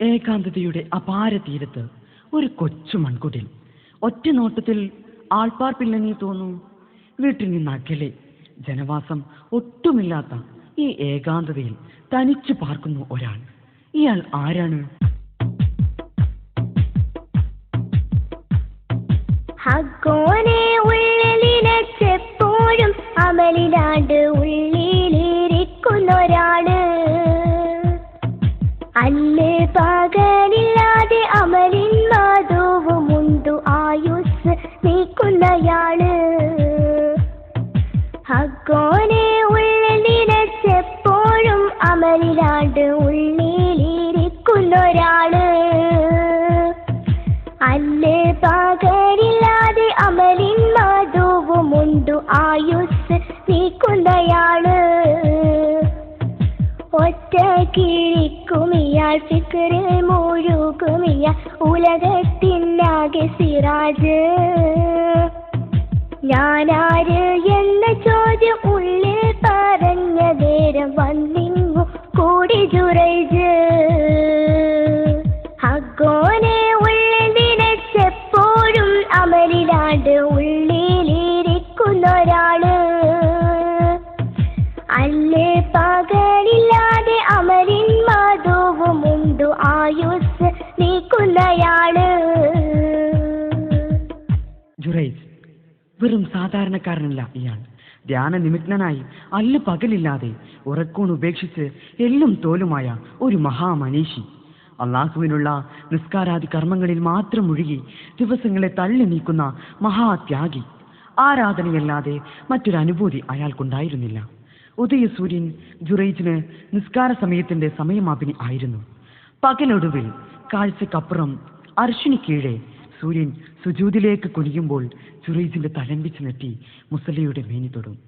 ഏകാന്തതയുടെ അപാര തീരത്ത് ഒരു കൊച്ചു മൺകുടിൽ. ഒറ്റ നോട്ടത്തിൽ ആൾപ്പാർപ്പില്ലെന്നേ തോന്നൂ. വീട്ടിൽ നിന്ന് അകലെ ജനവാസം ഒട്ടുമില്ലാത്ത ഈ ഏകാന്തതയിൽ തനിച്ചു പാർക്കുന്നു ഒരാൾ. ഇയാൾ ആരാണ്? அக்கோனே உள்ள ഒറ്റ ഉലകത്തിനാകെ സിറാജ്. ഞാനാര് എന്ന ചോദ്യം ഉള്ളിൽ പറഞ്ഞ നേരം വന്നിങ്ങു കൂടി ജുറൈജ്. ഉള്ളിൽ നിനച്ചെപ്പോഴും അമലിലാണ്ട് ഉള്ളിലിരിക്കുന്നൊരാൾ നീക്കുന്നയാൾ ജുറൈസ് വെറും സാധാരണക്കാരനല്ല ഇയാൾ. ധ്യാന നിമഗ്നനായി അല്ല പകലില്ലാതെ ഉറക്കൂൺ ഉപേക്ഷിച്ച് എല്ലും തോലുമായ ഒരു മഹാമനീഷി. അള്ളാഹുവിനുള്ള നിസ്കാരാദി കർമ്മങ്ങളിൽ മാത്രം മുഴുകി ദിവസങ്ങളെ തള്ളി നീക്കുന്ന മഹാത്യാഗി. ആരാധനയല്ലാതെ മറ്റൊരു അനുഭൂതി അയാൾക്കുണ്ടായിരുന്നില്ല. ഉദയസൂര്യൻ ജുറൈജിന് നിസ്കാര സമയത്തിന്റെ സമയമാപിനി ആയിരുന്നു. പകലൊടുവിൽ കാഴ്ചക്കപ്പുറം അർഷിന് കീഴെ സൂര്യൻ സുജൂതിലേക്ക് കുനിയുമ്പോൾ ചുറൈസിന്റെ തലമ്പിച്ച് നെറ്റി മുസലയുടെ മേനി തൊടും.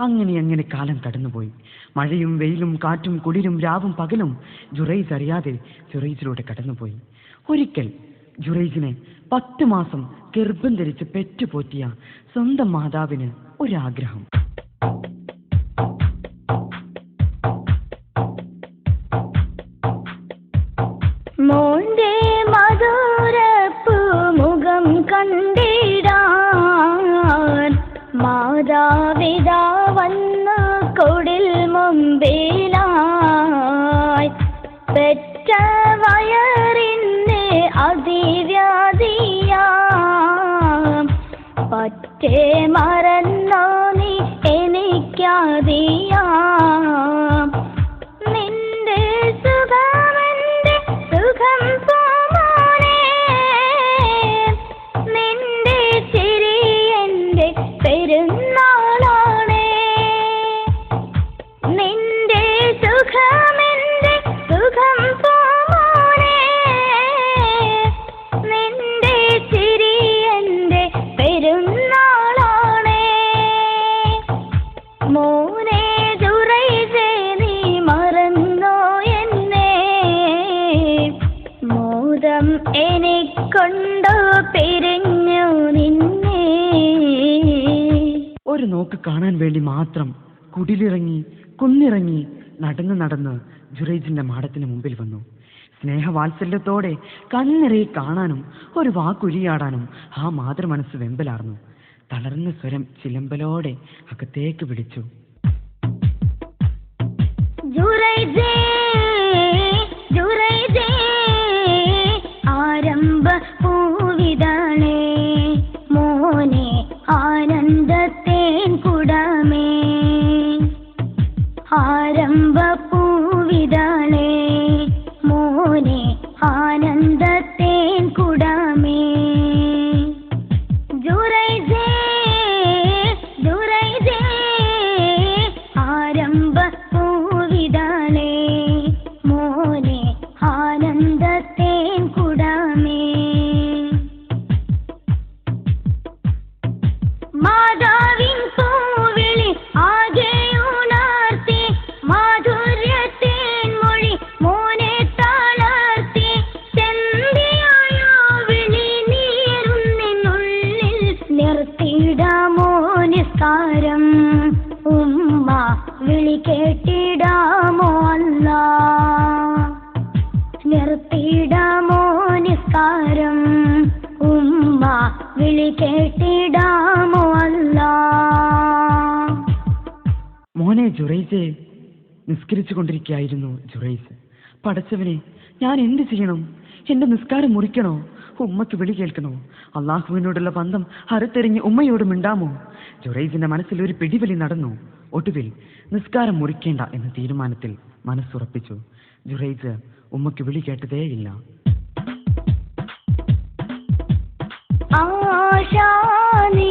അങ്ങനെ അങ്ങനെ കാലം കടന്നുപോയി. മഴയും വെയിലും കാറ്റും കുളിരും രാവും പകലും ജുറൈസ് അറിയാതെ ജുറൈസിലൂടെ കടന്നുപോയി. ഒരിക്കൽ ജുറൈസിനെ പത്ത് മാസം ഗർഭം ധരിച്ച് പെറ്റുപോറ്റിയ സ്വന്തം മാതാവിന് ഒരാഗ്രഹം. മറന്നോ നീ? എനിക്കറിയാം നടന്ന് ജുറേജിന്റെ മാടത്തിന് മുമ്പിൽ വന്നു. സ്നേഹവാത്സല്യത്തോടെ കണ്ണിറയെ കാണാനും ഒരു വാക്കുരിയാടാനും ആ മാതൃമനസ് വെമ്പലാർന്നു. തളർന്ന സ്വരം ചിലമ്പലോടെ അകത്തേക്ക് ജുറൈജേ ആരംഭ പൂവിതളേ നിസ്കാരം ഉമ്മ വിളി കേട്ടിടാമോ അല്ല? മോനെ ജുറൈസെ നിസ്കരിച്ചു കൊണ്ടിരിക്കുകയായിരുന്നു ജുറൈസ്. പടച്ചവനെ ഞാൻ എന്ത് ചെയ്യണം? എന്റെ നിസ്കാരം മുറിക്കണോ? ഉമ്മക്ക് വിളി കേൾക്കണോ? അള്ളാഹുവിനോടുള്ള ബന്ധം അറുത്തെറിഞ്ഞ് ഉമ്മയോട് മിണ്ടാമോ? ജുറൈസിന്റെ മനസ്സിൽ ഒരു പിടിവലി നടന്നു. ഒടുവിൽ നിസ്കാരം മുറിക്കേണ്ട എന്ന തീരുമാനത്തിൽ മനസ്സുറപ്പിച്ചു. ജുറൈസ് ഉമ്മക്ക് വിളി കേട്ടതേയില്ല. आशाने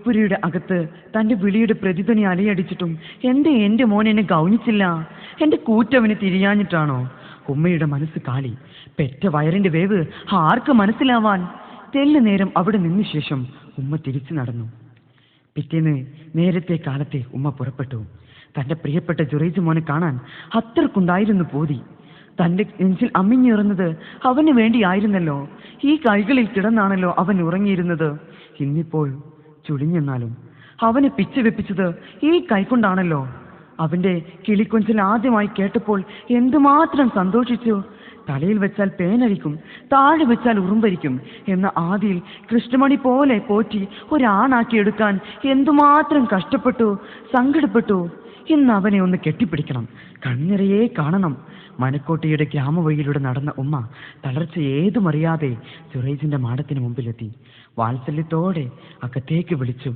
പുൽപ്പുരിയുടെ അകത്ത് തന്റെ വിളിയുടെ പ്രതിധ്വനി അലയടിച്ചിട്ടും എന്റെ എന്റെ മോൻ എന്നെ ഗൗനിച്ചില്ല. എന്റെ കൂറ്റവന് തിരിയാഞ്ഞിട്ടാണോ? ഉമ്മയുടെ മനസ്സ് കാളി പെറ്റ വയറിന്റെ വേവ് ആർക്ക് മനസ്സിലാവാൻ? തെല്ല് നേരം അവിടെ നിന്ന ശേഷം ഉമ്മ തിരിച്ചു നടന്നു. പിറ്റേന്ന് നേരത്തെ കാലത്തെ ഉമ്മ പുറപ്പെട്ടു. തന്റെ പ്രിയപ്പെട്ട ജുറൈജ് മോനെ കാണാൻ അത്രക്കുണ്ടായിരുന്നു പോതി. തന്റെ നെഞ്ചിൽ അമ്മിഞ്ഞിറന്നത് അവന് വേണ്ടിയായിരുന്നല്ലോ. ഈ കൈകളിൽ കിടന്നാണല്ലോ അവൻ ഉറങ്ങിയിരുന്നത്. ഇന്നിപ്പോൾ ചുളിഞ്ഞെന്നാലും അവനെ പിച്ചു വെപ്പിച്ചത് ഈ കൈകൊണ്ടാണല്ലോ അവന്റെ കിളിക്കൊഞ്ചൽ ആദ്യമായി കേട്ടപ്പോൾ എന്തുമാത്രം സന്തോഷിച്ചു. തലയിൽ വെച്ചാൽ പേനരിക്കും താഴെ വെച്ചാൽ ഉറുമ്പരിക്കും എന്ന ആദിയിൽ കൃഷ്ണമണി പോലെ പോറ്റി ഒരാണാക്കി എടുക്കാൻ എന്തുമാത്രം കഷ്ടപ്പെട്ടു സങ്കടപ്പെട്ടു. ഇന്ന് അവനെ ഒന്ന് കെട്ടിപ്പിടിക്കണം. കണ്ണിറയെ കാണണം. മനക്കോട്ടയുടെ ഗ്രാമവഴിയിലൂടെ നടന്ന ഉമ്മ തളർച്ച ഏതുമറിയാതെ സുറേജിന്റെ മാടത്തിന് മുമ്പിലെത്തി. വാത്സല്യത്തോടെ അകത്തേക്ക് വിളിച്ചു.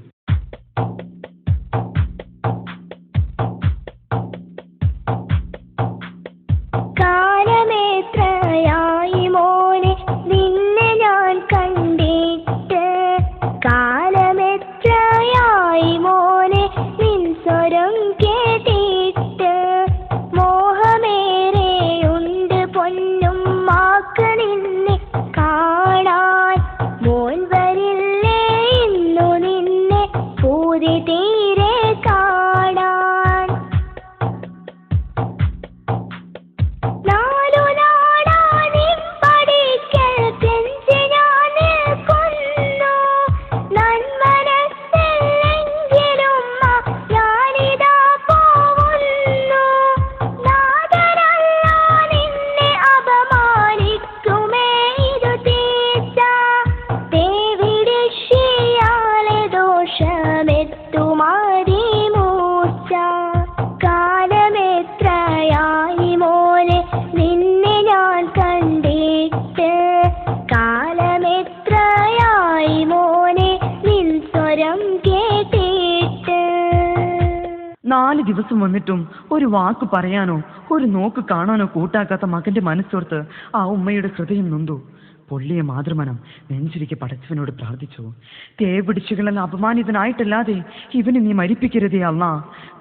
ദിവസം വന്നിട്ടും ഒരു വാക്ക് പറയാനോ ഒരു നോക്ക് കാണാനോ കൂട്ടാക്കാത്ത മകന്റെ മനസ്സോർത്ത് ആ ഉമ്മയുടെ ഹൃദയം നൊന്തു. പൊള്ളിയ മാതൃമനം നെഞ്ചിരിക്കെ പടച്ചവനോട് പ്രാർത്ഥിച്ചു. തേ പിടിച്ചുകളെല്ലാം അപമാനിതനായിട്ടല്ലാതെ ഇവനെ നീ മരിപ്പിക്കരുതേ അല്ല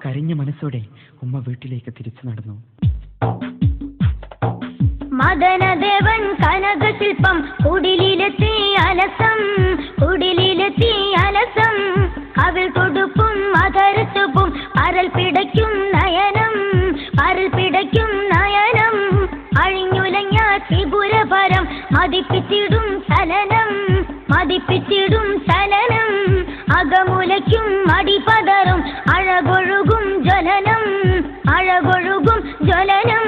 കരിഞ്ഞ മനസ്സോടെ ഉമ്മ വീട്ടിലേക്ക് തിരിച്ചു നടന്നു. മദനദേവൻ കനകശില്പം കുടിലെത്തി അലസം കുടിലെത്തി അലസം. അവൾ കൊടുപ്പും അതരത്തുപ്പും അരൽ പിടയ്ക്കും നയനം അരൽ പിടയ്ക്കും നയനം. അഴിഞ്ഞുലഞ്ഞ ത്രിപുരപരം മതിപ്പിച്ചിടും ചലനം മതിപ്പിച്ചിടും ചലനം. അകമുലയ്ക്കും മടിപതറും അഴകൊഴുകും ജ്വലനം അഴകൊഴുകും ജ്വലനം.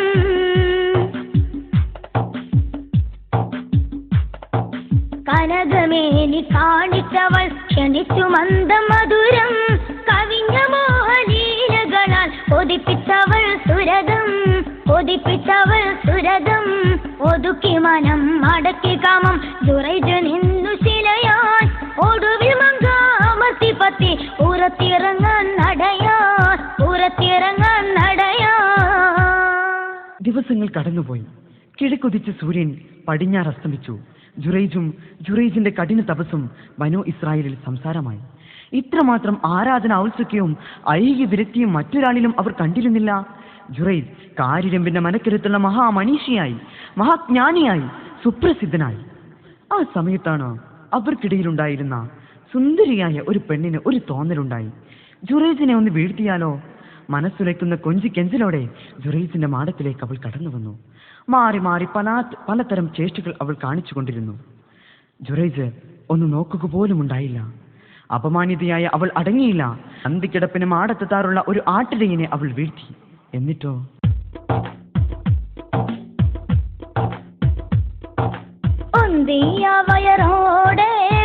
കനകമേനി കാണിച്ചവൾ ക്ഷണിച്ചു മന്ദമധുരം. കവിഞ്ഞ മോഹനീരകളാൽ ഒതിപ്പിച്ചവൾ സുരതം. ഒതിപ്പിച്ചവൾ സുരതം. ഒതുക്കി മനം മടക്കി കാമം. ജുറൈജു നിന്നു ശിലയാൻ ഒടുവിൽ മങ്കാമത്തി പത്തി ഉറത്തിറങ്ങാൻ നടയാ ഉറത്തിറങ്ങാൻ നടയാ ദിവസങ്ങൾ കടന്നുപോയി. കിഴക്കുതിച്ച് സൂര്യൻ പടിഞ്ഞാറസ്തമിച്ചു ജുറൈജും ജുറൈജിന്റെ കഠിന തപസ്സും ബനോ ഇസ്രായേലിൽ സംസാരമായി. ഇത്രമാത്രം ആരാധന ഔത്സുക്യവും ഐക്യ വിരക്തിയും മറ്റൊരാളിലും അവർ കണ്ടിരുന്നില്ല. ജുറൈജ് കാര്യരമ്പിന്റെ മനക്കരുത്തുള്ള മഹാമനീഷിയായി മഹാജ്ഞാനിയായി സുപ്രസിദ്ധനായി. ആ സമയത്താണ് അവർക്കിടയിലുണ്ടായിരുന്ന സുന്ദരിയായ ഒരു പെണ്ണിന് ഒരു തോന്നലുണ്ടായി. ജുറൈജിനെ ഒന്ന് വീഴ്ത്തിയാലോ? മനസ്സുലയ്ക്കുന്ന കൊഞ്ചി കെഞ്ചലോടെ ജുറൈസിന്റെ മാടത്തിലേക്ക് അവൾ കടന്നു വന്നു. മാറി മാറി പല പലതരം ചേഷ്ടകൾ അവൾ കാണിച്ചുകൊണ്ടിരുന്നു. ജുറൈസ് ഒന്ന് നോക്കുക പോലും ഉണ്ടായില്ല. അപമാനിതയായ അവൾ അടങ്ങിയില്ല. അന്തിക്കിടപ്പിന് മാടത്തെത്താറുള്ള ഒരു ആട്ടിടയിനെ അവൾ വീഴ്ത്തി. എന്നിട്ടോ? വയറോടെ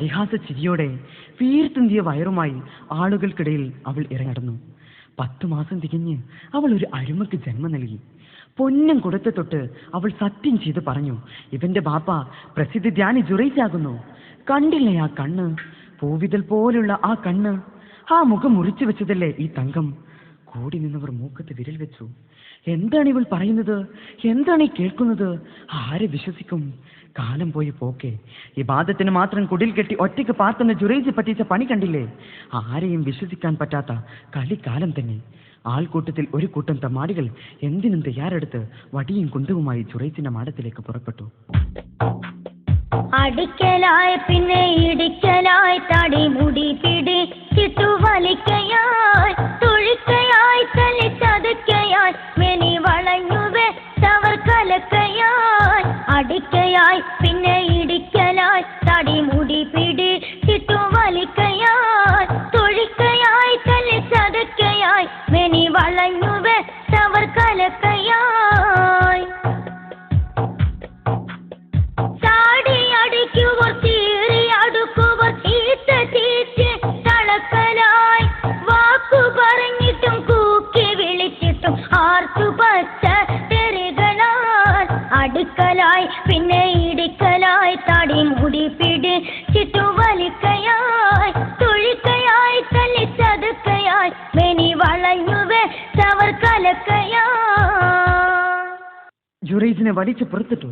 പരിഹാസ ചിരിയോടെ വീർത്തുന്തിയ വയറുമായി ആളുകൾക്കിടയിൽ അവൾ ഇറങ്ങടന്നു. പത്തു മാസം തികഞ്ഞ് അവൾ ഒരു അരുമക്ക് ജന്മം നൽകി. പൊന്നും കൊടുത്തു തൊട്ട് അവൾ സത്യം ചെയ്ത് പറഞ്ഞു ഇവന്റെ ബാപ്പ പ്രസിദ്ധ ധ്യാനി ജുറൈജാകുന്നു. കണ്ടില്ലേ ആ കണ്ണ്? പൂവിതൽ പോലുള്ള ആ കണ്ണ്? ആ മുഖം മുറിച്ചു വെച്ചതല്ലേ ഈ തങ്കം? കൂടി നിന്നവർ മൂക്കത്ത് വിരൽ വെച്ചു. എന്താണ് ഇവൾ പറയുന്നത്? എന്താണ് ഈ കേൾക്കുന്നത്? ആരെ വിശ്വസിക്കും? കാലം പോയി പോക്കെ. ഈ ബാധത്തിന് മാത്രം കുടിൽ കെട്ടി ഒറ്റയ്ക്ക് പാർത്തുന്ന ജുറേജി പറ്റിച്ച പണി കണ്ടില്ലേ? ആരെയും വിശ്വസിക്കാൻ പറ്റാത്ത കളിക്കാലം തന്നെ. ആൾക്കൂട്ടത്തിൽ ഒരു കൂട്ടം തമാടികൾ എന്തിനും തയ്യാറെടുത്ത് വടിയും കുന്തവുമായി ജുറൈജിന്റെ മാടത്തിലേക്ക് പുറപ്പെട്ടു. അടിക്കലായി പിന്നെ ഇടിക്കലായി തടി മുടി പിടി ചിട്ടു വലിക്കയായി തുഴിക്കയായി തലി അടിക്കയായി പിന്നെ ജുറൈജിനെ വലിച്ചു പുറത്തിട്ടു.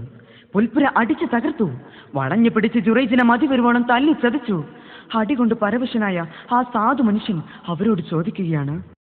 പുൽപ്പുര അടിച്ചു തകർത്തു. വളഞ്ഞു പിടിച്ച് ജുറൈജിനെ മതി വരുവോളം തല്ലി ചതച്ചു. അടികൊണ്ട് പരവശനായ ആ സാധു മനുഷ്യൻ അവരോട് ചോദിക്കുകയാണ്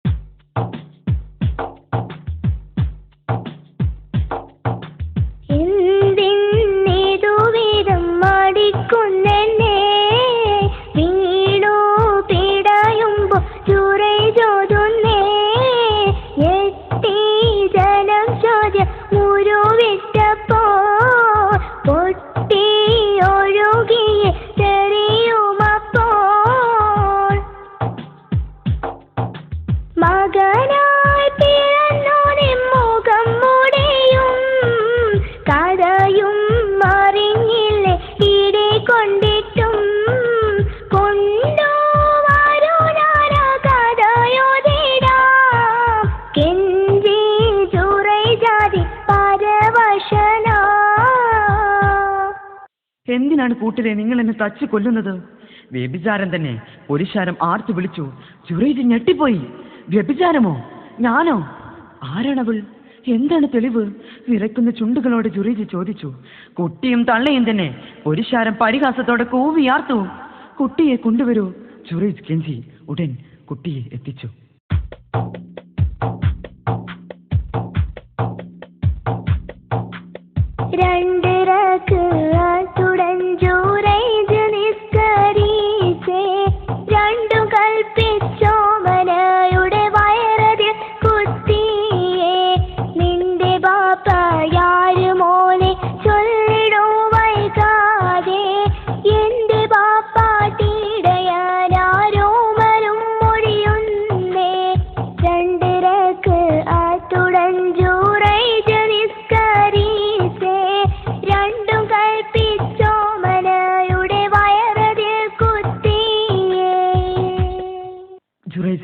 കൂട്ടരെ നിങ്ങൾ എന്നെ തച്ചു കൊല്ലുന്നത്? വ്യഭിചാരം തന്നെ. പുരുഷാരം ആർത്തു വിളിച്ചു. ജുറൈജ് ഞെട്ടിപ്പോയി. വ്യഭിചാരമോ? ഞാനോ? ആരാണവൾ? എന്താണ് തെളിവ്? വിറയ്ക്കുന്ന ചുണ്ടുകളോട് ജുറൈജ് ചോദിച്ചു. കുട്ടിയും തള്ളയും തന്നെ. പുരുഷാരം പരിഹാസത്തോടെ കൂവിയാർത്തു കുട്ടിയെ കൊണ്ടുവരൂ. ജുറൈജ് കെഞ്ചി. ഉടൻ കുട്ടിയെ എത്തിച്ചു. രണ്ടിറക്ക്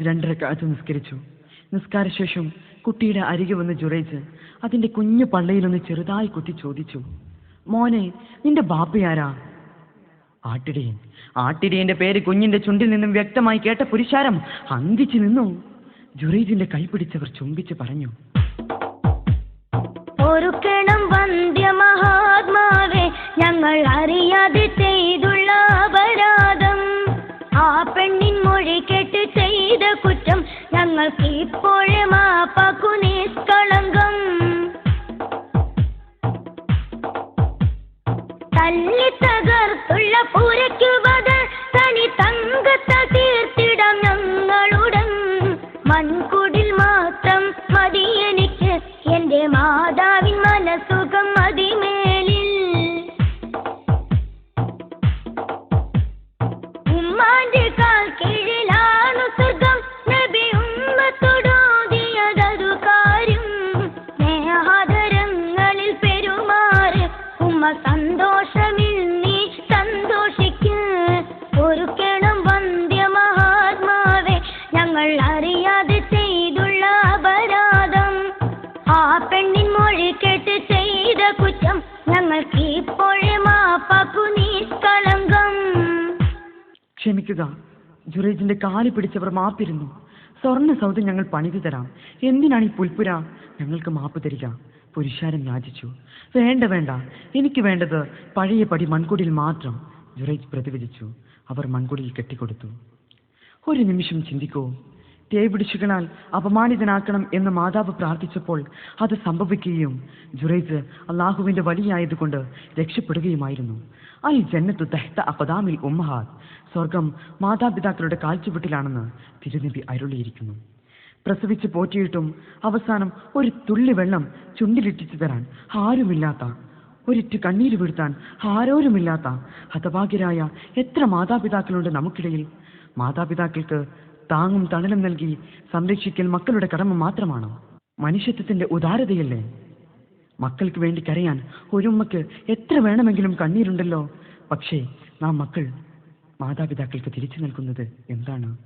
ജുറൈജ് രണ്ടരക്കാലത്ത് നിസ്കരിച്ചു. നിസ്കാരശേഷം കുട്ടിയുടെ അരികെ വന്ന് ജുറേജ് അതിന്റെ കുഞ്ഞു പള്ളിയിലൊന്ന് ചെറുതായി കുത്തി ചോദിച്ചു മോനെ നിന്റെ ബാപ്പയാരാ? ആട്ടിടിയൻ. ആട്ടിടിയന്റെ പേര് കുഞ്ഞിന്റെ ചുണ്ടിൽ നിന്നും വ്യക്തമായി കേട്ട പുരുഷാരം അന്തിച്ചു നിന്നു. ജുറേജിന്റെ കൈ പിടിച്ചവർ ചുംബിച്ച് പറഞ്ഞു ഒരുക്കണം വന്ധ്യ മഹാത്മാവേ ഞങ്ങൾ അറിയാതെ ചെയ്തുള്ള അപരാധം. ആ പെണ്ണിൻ മൊഴി കേട്ട് ചെയ്ത കുറ്റം ഞങ്ങൾക്ക് ഇപ്പോഴേ മാപ്പാക്കു നിഷ്കളങ്കം തല്ലി തകർത്തുള്ള പൂരയ്ക്കു ബദൽ തനി തങ്കത്ത തീർത്തിടം ഞങ്ങളുടൻ. മൺകുടിൽ മാത്രം മതി എനിക്ക് എന്റെ മാതാവിൻ ക്ഷമിക്കുക. ജുറേജിന്റെ കാൽ പിടിച്ചവർ മാപ്പിരുന്നു. സ്വർണ സൗധം ഞങ്ങൾ പണിതു തരാം. എന്തിനാണ് ഈ പുൽപ്പുര? ഞങ്ങൾക്ക് മാപ്പ് തരിക. പുരുഷാരം യാചിച്ചു. വേണ്ട വേണ്ട. എനിക്ക് വേണ്ടത് പഴയ പടി മൺകുടിൽ മാത്രം. ജുറേജ് പ്രതിവചിച്ചു. അവർ മൺകുടിയിൽ കെട്ടിക്കൊടുത്തു. ഒരു നിമിഷം ചിന്തിക്കൂ. തേപിടിച്ചുകളാൽ അപമാനിതനാക്കണം എന്ന് മാതാവ് പ്രാർത്ഥിച്ചപ്പോൾ അത് സംഭവിക്കുകയും ജുറൈസ് അള്ളാഹുവിന്റെ വലിയായതുകൊണ്ട് രക്ഷപ്പെടുകയുമായിരുന്നു. അൽ ജന്നത്തു തെഹ്ത അപദാമിൽ ഉമ്മഹാദ്. സ്വർഗം മാതാപിതാക്കളുടെ കാൽച്ചുവട്ടിലാണെന്ന് തിരുനബി അരുളിയിരിക്കുന്നു. പ്രസവിച്ച് പോറ്റിയിട്ടും അവസാനം ഒരു തുള്ളി വെള്ളം ചുണ്ടിലിട്ടിച്ചു തരാൻ ആരുമില്ലാത്ത ഒരിറ്റ് കണ്ണീര് വീഴ്ത്താൻ ആരോരുമില്ലാത്ത ഹതഭാഗ്യരായ എത്ര മാതാപിതാക്കളുണ്ട് നമുക്കിടയിൽ. മാതാപിതാക്കൾക്ക് താങ്ങും തണലും നൽകി സംരക്ഷിക്കൽ മക്കളുടെ കടമ മാത്രമാണ്? മനുഷ്യത്വത്തിന്റെ ഉദാരതയല്ലേ? മക്കൾക്ക് വേണ്ടി കരയാൻ ഒരുമ്മക്ക് എത്ര വേണമെങ്കിലും കണ്ണീരുണ്ടല്ലോ. പക്ഷേ നാം മക്കൾ മാതാപിതാക്കൾക്ക് തിരിച്ചു നൽകുന്നത് എന്താണ്?